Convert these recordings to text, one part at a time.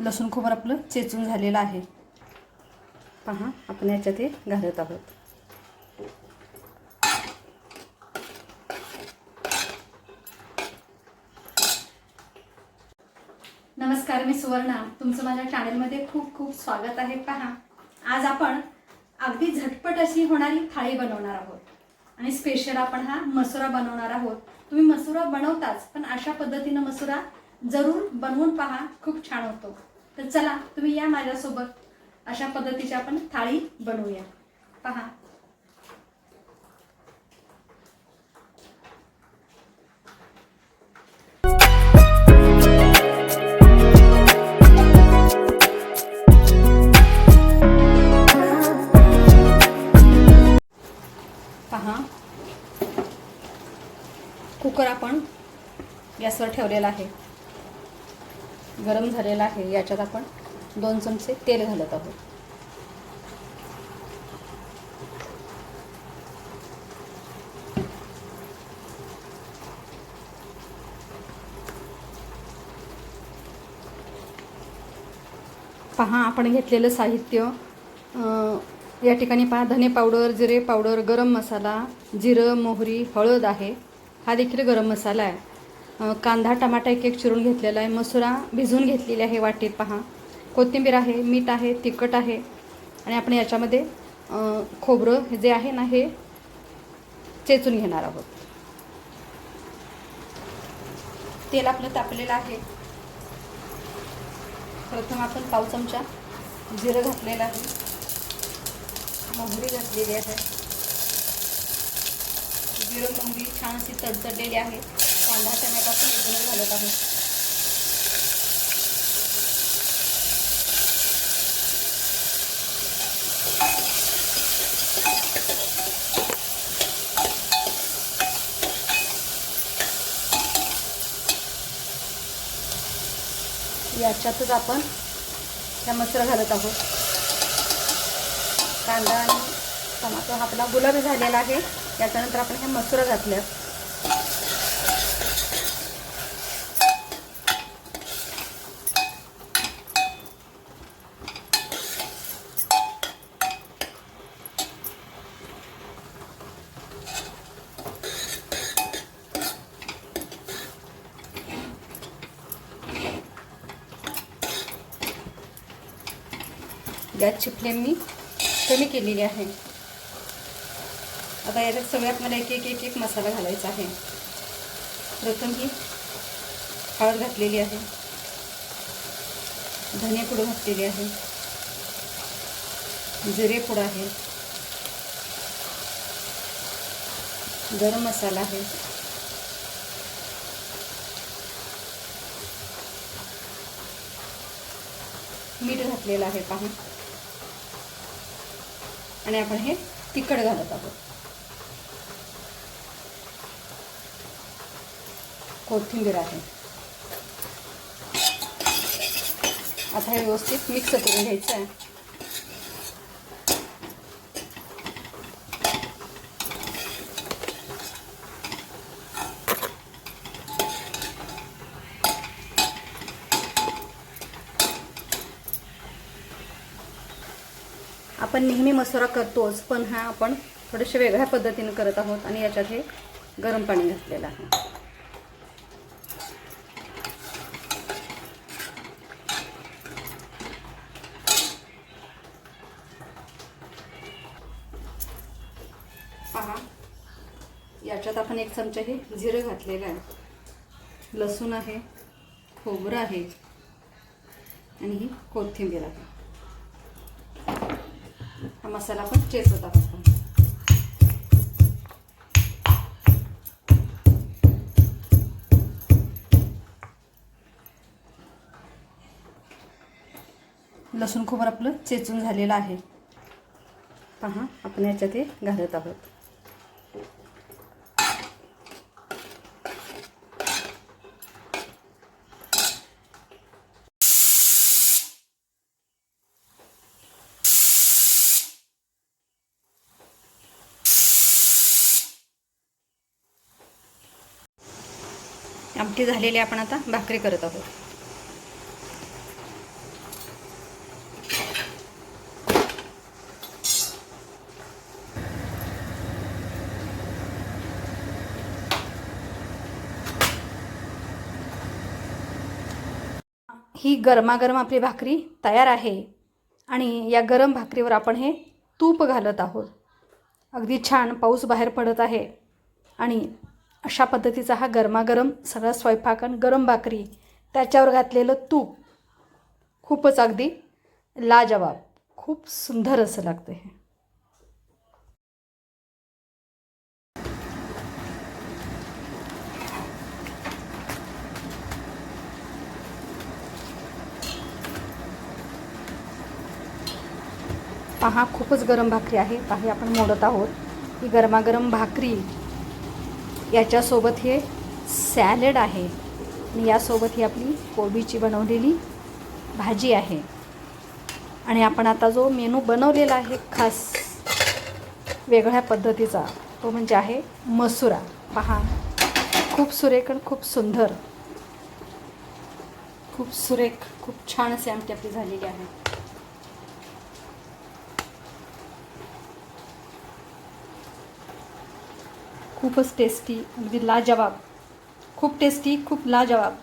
लसूण खोबर आपलं चेचून झालेलं आहे. पहा आपण याच्यात हे घालत आहोत. नमस्कार मी सुवर्णा. तुमचं माझ्या चॅनेलमध्ये खूप खूप स्वागत आहे. पहा आज आपण अगदी झटपट अशी होणारी थाळी बनवणार आहोत. आणि स्पेशल आपण हा मसुरा बनवणार आहोत. तुम्ही मसुरा बनवताच पण अशा पद्धतीनं मसुरा जरूर बनवून पहा. खूप छान होतो. तर चला तुम्ही या माझ्यासोबत. अशा पद्धतीची आपण थाळी बनवूया. पहा. पहा. कुकर आपण गॅसवर ठेवलेला आहे. गरम झालेला आहे याच्यात आपण दोन चमचे तेल घालत आहोत. पहा आपण घेतलेलं साहित्य या ठिकाणी पहा धने पावडर जिरे पावडर गरम मसाला जिरं मोहरी हळद आहे. हा देखील गरम मसाला आहे. कांदा टमाटा एक एक चिरून घेतलेला आहे. मसुरा भिजवून घेतलेली आहे वाटीत पहा. कोथिंबीर आहे मीठ आहे तिखट आहे. आणि आपण याच्यामध्ये खोबरं जे आहे ना हे चेचून घेणार आहोत. तेल आपलं तापलेलं आहे. प्रथम आपण पाव चमचा जिरं घातलेलं आहे. मोहरी घातलेली आहे. जिरं मोहरी छान अशी तडतडलेली आहे. कांदा चण्यापासून पण एकदम घालत आहे. याच्यातच आपण त्या मसुरा घालत आहोत. कांदा आणि टमाटो हा आपला गुलाबी झालेला आहे. याच्यानंतर आपण हे मसुरा घातल्या गॅसची फ्लेम मी कमी केलेली आहे. आता याच्यात सगळ्यात मला एक एक एक एक मसाला घालायचा आहे. प्रथम ही हळद घातलेली आहे. धने घातलेली आहे. जिरेपूड आहे. गरम मसाला आहे. मीठ घातलेलं आहे पहा आणि आपण हे तिखट घालत आहोत. कोथिंबीर आहे. आता हे व्यवस्थित मिक्स करून घ्यायचं आहे. आपण नेहमी मसुरा करतोच पण हा आपण थोडेसे वेगळ्या पद्धतीने करत आहोत आणि याच्यात हे गरम पाणी घातलेलं आहे. पहा याच्यात आपण एक चमचा हे जिरं घातलेलं आहे. लसूण आहे खोबरं आहे आणि ही कोथिंबीर आहे. हा मसाला आपण चेचत आहोत लसूण खोबर आपलं चेचून झालेलं आहे. पहा आपण याच्यात हे घालत आहोत. आमटी झालेली आपण आता भाकरी करत आहोत. ही गरमागरम आपली भाकरी तयार आहे आणि या गरम भाकरीवर आपण हे तूप घालत आहोत. अगदी छान पाऊस बाहेर पडत आहे आणि अशा पद्धतीचा हा गरमागरम सगळा स्वयंपाक आणि गरम भाकरी त्याच्यावर घातलेलं तूप खूपच अगदी लाजवाब खूप सुंदर असं लागतं हे. पहा खूपच गरम भाकरी आहे. पाही आपण मोडत आहोत. ही गरमागरम भाकरी याच्यासोबत हे सॅलड आहे. आणि यासोबत ही आपली कोबीची बनवलेली भाजी आहे. आणि आपण आता जो मेनू बनवलेला आहे खास वेगळ्या पद्धतीचा तो म्हणजे आहे मसुरा. पहा खूप सुरेख आणि खूप सुंदर. खूप सुरेख खूप छान असे आमटी आपली झालेली आहे. खूपच टेस्टी अगदी लाजवाब. खूप टेस्टी खूप लाजवाब.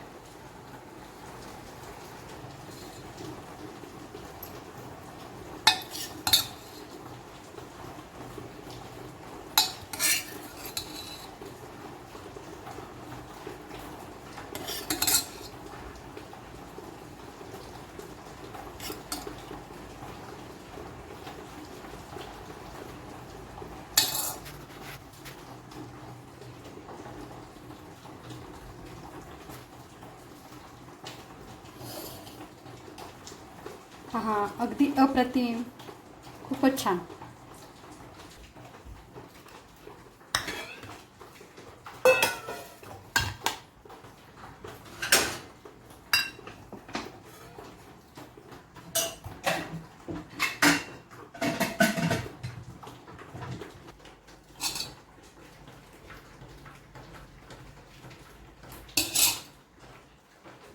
पहा अगदी अप्रतिम. खूपच छान.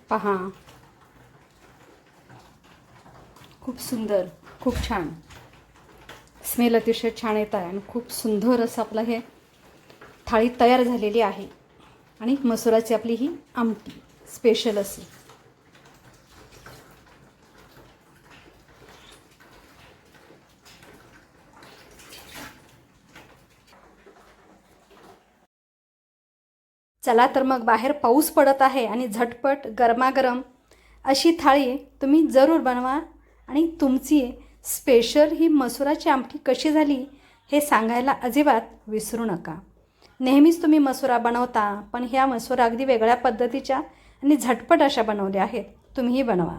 पहा. खूप सुंदर खूप छान. स्मेल अतिशय छान येत आहे आणि खूप सुंदर असं आपलं हे थाळी तयार झालेली आहे. आणि मसुराची आपली ही आमटी स्पेशल अशी. चला तर मग बाहेर पाऊस पडत आहे आणि झटपट गरमागरम अशी थाळी तुम्ही जरूर बनवा. आणि तुमची स्पेशल ही मसुराची आमटी कशी झाली हे सांगायला अजिबात विसरू नका. नेहमीच तुम्ही मसुरा बनवता पण ह्या मसुरा अगदी वेगळ्या पद्धतीच्या आणि झटपट अशा बनवल्या आहेत. तुम्हीही बनवा.